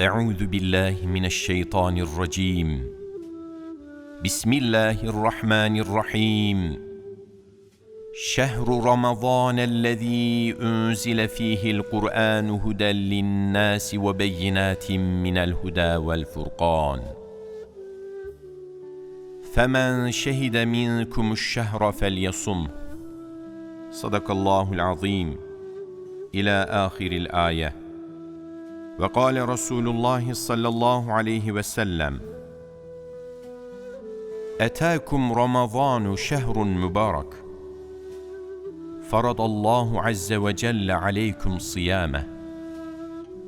أعوذ بالله من الشيطان الرجيم. بسم الله الرحمن الرحيم. شهر رمضان الذي أنزل فيه القرآن هدى للناس وبينات من الهدى والفرقان. فمن شهد منكم الشهر فليصمه. صدق الله العظيم. إلى آخر الآية. وقال رسول الله صلى الله عليه وسلم أتاكم رمضان شهر مبارك. فرض الله عز وجل عليكم صيامه.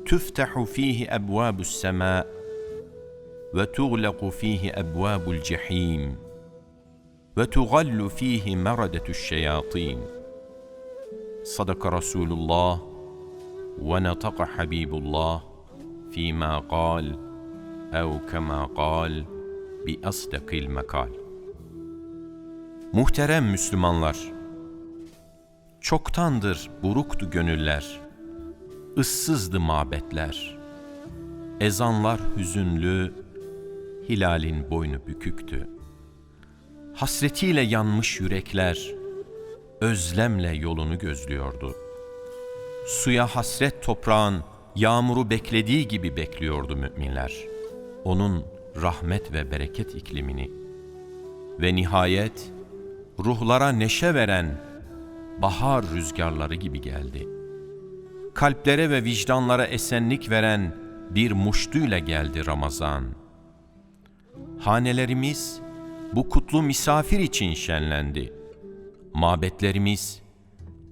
تفتح فيه أبواب السماء وتغلق فيه أبواب الجحيم وتغل فيه مردة الشياطين. صدق رسول الله ونطق حبيب الله فيما قال أو كما قال بأصدق المقال Muhterem Müslümanlar, çoktandır buruktu gönüller, ıssızdı mabetler, ezanlar hüzünlü, hilalin boynu büküktü. Hasretiyle yanmış yürekler, özlemle yolunu gözlüyordu. Suya hasret toprağın yağmuru beklediği gibi bekliyordu müminler. Onun rahmet ve bereket iklimini. Ve nihayet ruhlara neşe veren bahar rüzgarları gibi geldi. Kalplere ve vicdanlara esenlik veren bir muştuyla geldi Ramazan. Hanelerimiz bu kutlu misafir için şenlendi. Mabetlerimiz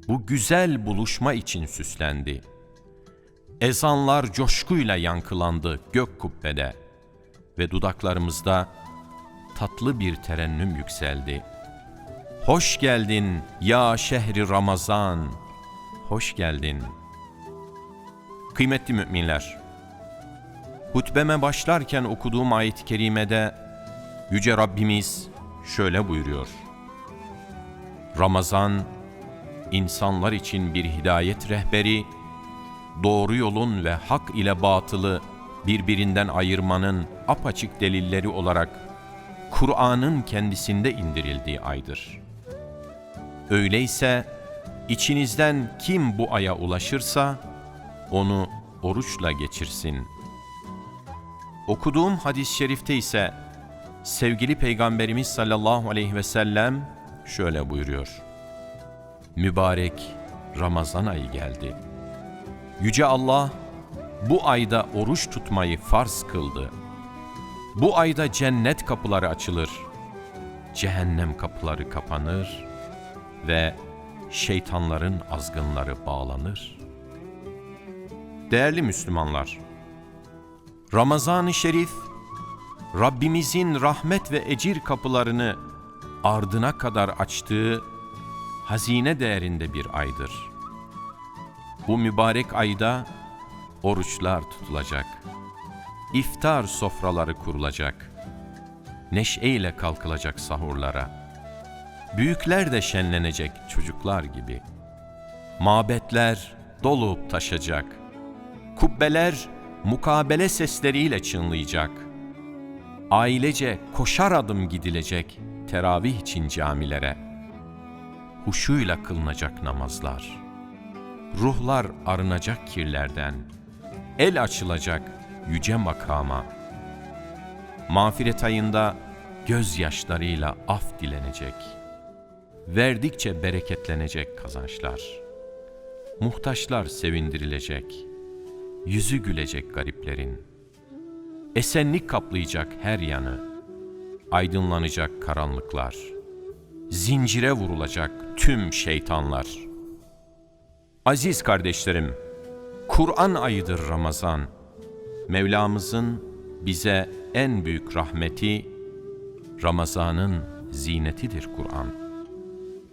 bu güzel buluşma için süslendi. Ezanlar coşkuyla yankılandı gök kubbede ve dudaklarımızda tatlı bir terennüm yükseldi. Hoş geldin ya şehri Ramazan, hoş geldin. Kıymetli müminler, hutbeme başlarken okuduğum ayet-i kerimede Yüce Rabbimiz şöyle buyuruyor. Ramazan, insanlar için bir hidayet rehberi, doğru yolun ve hak ile batılı birbirinden ayırmanın apaçık delilleri olarak Kur'an'ın kendisinde indirildiği aydır. Öyleyse içinizden kim bu aya ulaşırsa onu oruçla geçirsin. Okuduğum hadis-i şerifte ise sevgili Peygamberimiz sallallahu aleyhi ve sellem şöyle buyuruyor. Mübarek Ramazan ayı geldi. Yüce Allah bu ayda oruç tutmayı farz kıldı. Bu ayda cennet kapıları açılır, cehennem kapıları kapanır ve şeytanların azgınları bağlanır. Değerli Müslümanlar, Ramazan-ı Şerif, Rabbimizin rahmet ve ecir kapılarını ardına kadar açtığı hazine değerinde bir aydır. Bu mübarek ayda oruçlar tutulacak, iftar sofraları kurulacak, neşeyle kalkılacak sahurlara, büyükler de şenlenecek çocuklar gibi, mabetler dolup taşacak, kubbeler mukabele sesleriyle çınlayacak, ailece koşar adım gidilecek teravih için camilere, huşuyla kılınacak namazlar, ruhlar arınacak kirlerden, el açılacak yüce makama, mağfiret ayında gözyaşlarıyla af dilenecek, verdikçe bereketlenecek kazançlar, muhtaçlar sevindirilecek, yüzü gülecek gariplerin, esenlik kaplayacak her yanı, aydınlanacak karanlıklar, zincire vurulacak tüm şeytanlar. Aziz kardeşlerim, Kur'an ayıdır Ramazan. Mevlamızın bize en büyük rahmeti, Ramazan'ın zinetidir Kur'an.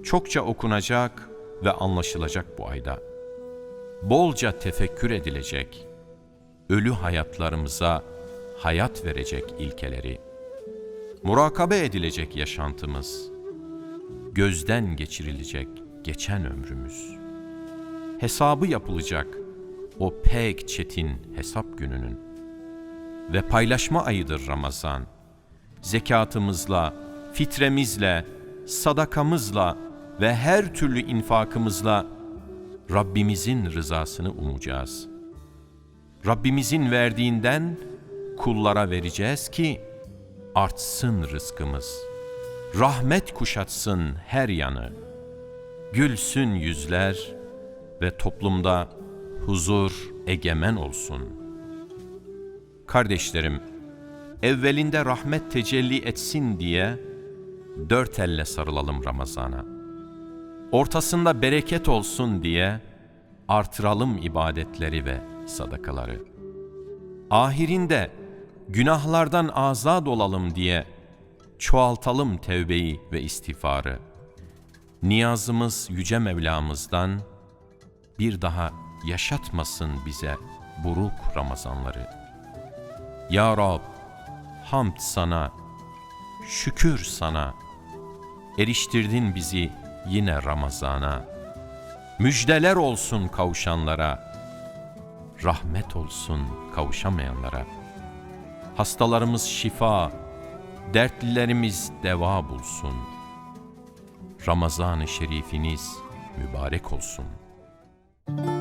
Çokça okunacak ve anlaşılacak bu ayda. Bolca tefekkür edilecek, ölü hayatlarımıza hayat verecek ilkeleri, murakabe edilecek yaşantımız, gözden geçirilecek geçen ömrümüz. Hesabı yapılacak o pek çetin hesap gününün. ve paylaşma ayıdır Ramazan. Zekatımızla, fitremizle, sadakamızla ve her türlü infakımızla Rabbimizin rızasını umacağız. Rabbimizin verdiğinden kullara vereceğiz ki artsın rızkımız. Rahmet kuşatsın her yanı. Gülsün yüzler ve toplumda huzur egemen olsun. Kardeşlerim, evvelinde rahmet tecelli etsin diye dört elle sarılalım Ramazan'a. Ortasında bereket olsun diye artıralım ibadetleri ve sadakaları. Ahirinde günahlardan azad olalım diye çoğaltalım tevbeyi ve istiğfarı. Niyazımız yüce Mevlamızdan bir daha yaşatmasın bize buruk Ramazanları. Ya Rab, hamd sana, şükür sana. Eriştirdin bizi yine Ramazana. Müjdeler olsun kavuşanlara, rahmet olsun kavuşamayanlara. Hastalarımız şifa, dertlilerimiz deva bulsun. Ramazan-ı şerifiniz mübarek olsun.''